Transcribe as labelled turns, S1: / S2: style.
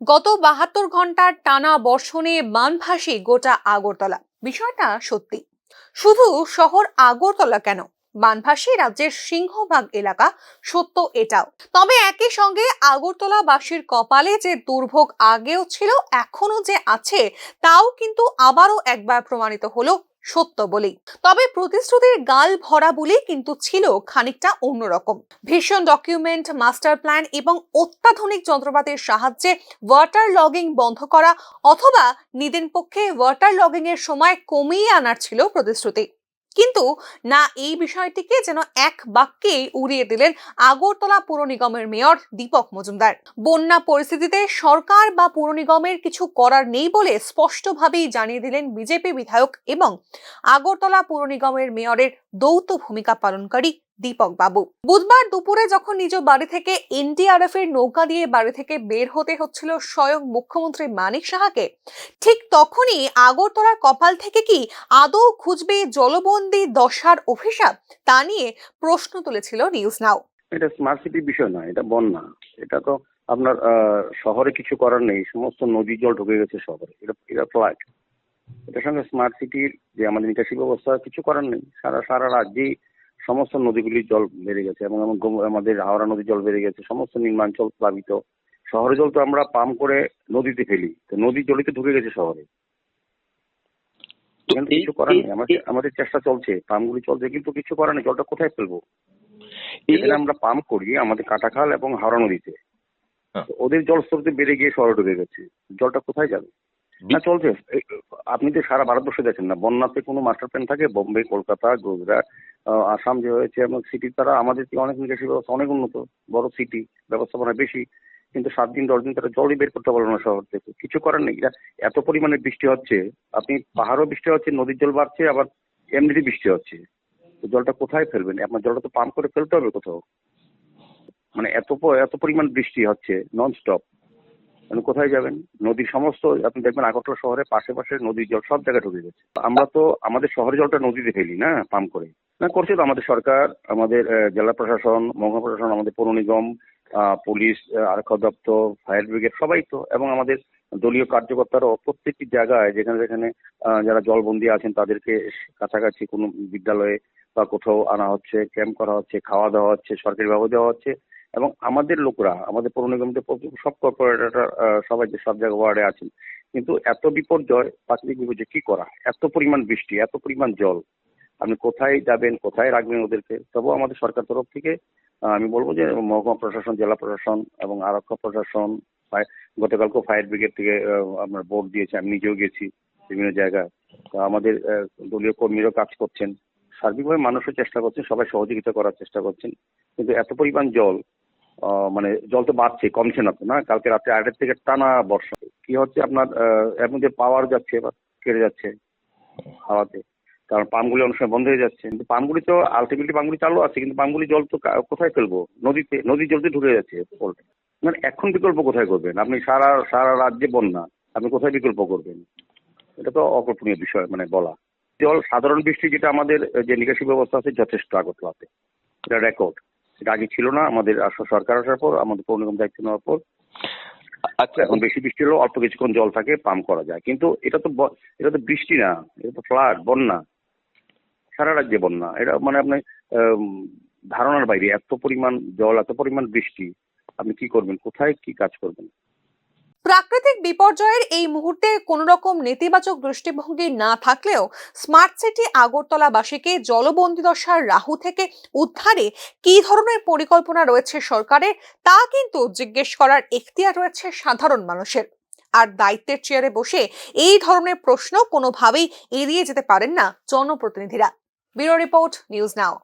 S1: গত বাহাত্তর ঘণ্টার টানা বর্ষণে বানভাসী গোটা আগরতলা। বিষয়টা সত্যি। শুধু শহর আগরতলা কেন? বানভাসী রাজ্যের সিংহভাগ এলাকা সত্য এটাও। তবে একই সঙ্গে আগরতলাবাসীর কপালে যে দুর্ভোগ আগেও ছিল এখনও যে আছে, তাও কিন্তু আবারও একবার প্রমাণিত হলো সত্য বলেই তবে প্রতিশ্রুতির গাল ভরা বলেই কিন্তু ছিল খানিকটা অন্যরকম। ভীষণ ডকুমেন্ট মাস্টার প্ল্যান এবং অত্যাধুনিক যন্ত্রপাতির সাহায্যে ওয়াটার লগিং বন্ধ করা অথবা নিদেন পক্ষে ওয়াটার লগিং এর সময় কমিয়ে আনার ছিল প্রতিশ্রুতি। কিন্তু না এই বিষয়টিকে যেন এক বাক্যেই উড়িয়ে দিলেন আগরতলা পুর নিগমের মেয়র দীপক মজুমদার। বন্যা পরিস্থিতিতে সরকার বা পুর নিগমের কিছু করার নেই বলে স্পষ্টভাবেই জানিয়ে দিলেন বিজেপি বিধায়ক এবং আগরতলা পুর নিগমের মেয়রের দৌত ভূমিকা পালনকারী দীপক বাবু। বুধবার দুপুরে যখন নিজ বাড়ি থেকে এনডিআরএফ এর নৌকা দিয়ে বাড়ি থেকে বের হতে হচ্ছিল স্বয়ং মুখ্যমন্ত্রী মানিক সাহাকে, ঠিক তখনই আগরতলার কপাল থেকে কি আদৌ খুঁজবে জলবন্দি দশার অভিশাপ? তা নিয়ে প্রশ্ন তুলেছিল নিউজ নাও।
S2: এটা স্মার্ট সিটির বিষয় না এটা বন্যা। এটা তো আপনার শহরে কিছু করার নেই, সমস্ত নদী জল ঢুকে গেছে শহরে। এটা এটা ফ্লাইট এটার সঙ্গে স্মার্ট সিটির যে আমাদের নিকাশি ব্যবস্থা, কিছু করার নেই। সারা সারা রাজ্যেই সমস্ত নদীগুলির জল বেড়ে গেছে এবং আমাদের হাওড়া নদীর জল বেড়ে গেছে সমস্ত নিম্নাঞ্চল প্লাবিত। শহরের জল তো আমরা পাম্প করে নদীতে ফেলি। তো নদীর জলই তো ঢুকে গেছে শহরে। কিছু করার নেই। আমাদের চেষ্টা চলছে। পাম্পগুলি চলছে কিন্তু কিছু করার নেই। জলটা কোথায় ফেলব?
S3: এই-
S2: এখানে আমরা পাম্প করি আমাদের কাটাখাল এবং হাওড়া নদীতে।
S3: হ্যাঁ।
S2: ওদের জলস্তর তো বেড়ে গিয়ে শহরে ঢুকে গেছে। জলটা কোথায় যাবে? না চলছে। এই- আপনি তো সারা ভারতবর্ষে দেখেন না। বন্যাতে কোনো মাস্টার প্ল্যান থাকে? বোম্বে, কলকাতা, গুজরাট আসাম যে হয়েছে এবং সিটির তারা আমাদের থেকে অনেক নিকাশি ব্যবস্থা, অনেক উন্নত। বড় সিটি ব্যবস্থাপনা বেশি। কিন্তু সাত দিন, দশ দিন তারা জলই বের করতে পারল না শহর থেকে। কিছু করার নেই। এত পরিমাণে বৃষ্টি হচ্ছে, আপনি পাহাড়ও বৃষ্টি হচ্ছে, নদীর জল বাড়ছে, আবার এমনিতে বৃষ্টি হচ্ছে। তো জলটা কোথায় ফেলবেন? আপনার জলটা তো পাম্প করে ফেলতে হবে কোথাও। মানে এত এত পরিমাণ বৃষ্টি হচ্ছে নন স্টপ মানে কোথায় যাবেন? নদীর সমস্ত, আপনি দেখবেন আগরতলা শহরে পাশে পাশে নদীর জল সব জায়গায় ঢুকে গেছে। আমরা তো আমাদের শহরের জলটা নদীতে ফেলি, না? পাম্প করে। না, করছে তো আমাদের সরকার, আমাদের জেলা প্রশাসন, মহকুমা প্রশাসন, আমাদের পৌর নিগম পুলিশ আরক্ষা দপ্তর, ফায়ার ব্রিগেড, সবাই তো, এবং আমাদের দলীয় কার্যকর্তারাও প্রত্যেকটি জায়গায়, যেখানে যেখানে যারা জলবন্দী আছেন, তাদেরকে কাছাকাছি কোনো বিদ্যালয়ে বা কোথাও আনা হচ্ছে, ক্যাম্প করা হচ্ছে, খাওয়া দাওয়া হচ্ছে সরকারি ভাবে দেওয়া হচ্ছে। এবং আমাদের লোকরা, আমাদের পৌর নিগমের প্রতি- সব কর্পোরেটর সবাই যে সব জায়গায় ওয়ার্ডে আছেন, কিন্তু এত বিপর্যয় প্রাকৃতিক বিপর্যয়, কি করা? এত পরিমাণ বৃষ্টি, এত পরিমাণ জল, আপনি কোথায় যাবেন, কোথায় রাখবেন ওদেরকে? তবুও আমাদের সরকার তরফ থেকে আমি বলব যে মহকুমা প্রশাসন, জেলা প্রশাসন এবং আরক্ষা প্রশাসন গতকালকেও ফায়ার ব্রিগেড থেকে আপনার ভোট দিয়েছে, আমি নিজেও গেছি বিভিন্ন জায়গায়। তো আমাদের দলীয় কর্মীরাও কাজ করছেন। সার্বিকভাবে মানুষও চেষ্টা করছেন, সবাই সহযোগিতা করার চেষ্টা করছেন। কিন্তু এত পরিমাণ জল মানে জল তো বাড়ছে, কমছে না তো, না? কালকে রাত্রে আড়াইটার থেকে টানা বর্ষা। কি হচ্ছে আপনার এর মধ্যে পাওয়ার যাচ্ছে বা কেটে যাচ্ছে হাওয়াতে, কারণ পামগুলি অনেক সময় বন্ধ হয়ে যাচ্ছে। কিন্তু পামগুলি তো আলটিমেটলি পাম্পগুলি চালু আছে, কিন্তু পামগুলি জল তো কোথায় ফেলব? নদীতে, নদীর জলতে ঢুকে যাচ্ছে মানে এখন বিকল্প কোথায় করবেন? আপনি সারা সারা রাজ্যে বন্যা, আপনি কোথায় বিকল্প করবেন? এটা তো অকল্পনীয় বিষয় মানে বলা। জল, সাধারণ বৃষ্টি যেটা আমাদের, যে নিকাশি ব্যবস্থা আছে, যথেষ্ট আগরতলাতে। এটা রেকর্ড এটা আগে ছিল না। আমাদের সরকার আসার পর আমাদের পৌরনিগম দায়িত্ব নেওয়ার পর।
S3: আচ্ছা।
S2: এখন বেশি বৃষ্টি হলেও অল্প কিছুক্ষণ জল থাকে পাম্প করা যায়। কিন্তু এটা তো এটা তো বৃষ্টি না এটা তো ফ্লাড বন্যা। সারা রাজ্যে বন্যা। এটা মানে আপনি ধারণার বাইরে। এত পরিমাণ জল এত পরিমাণ বৃষ্টি। আপনি কি করবেন? কোথায় কি কাজ করবেন?
S1: প্রাকৃতিক বিপর্যয়ের এই মুহূর্তে কোন রকম নেতিবাচক দৃষ্টিভঙ্গি না থাকলেও স্মার্ট সিটি আগরতলাবাসীকে জলবন্দী দশার রাহু থেকে উদ্ধারে কী ধরনের পরিকল্পনা রয়েছে সরকারের তা কিন্তু জিজ্ঞেস করার এখতিয়ার রয়েছে সাধারণ মানুষের। আর দায়িত্বের চেয়ারে বসে এই ধরনের প্রশ্ন কোনোভাবেই এড়িয়ে যেতে পারেন না জনপ্রতিনিধিরা। Bureau report, news now.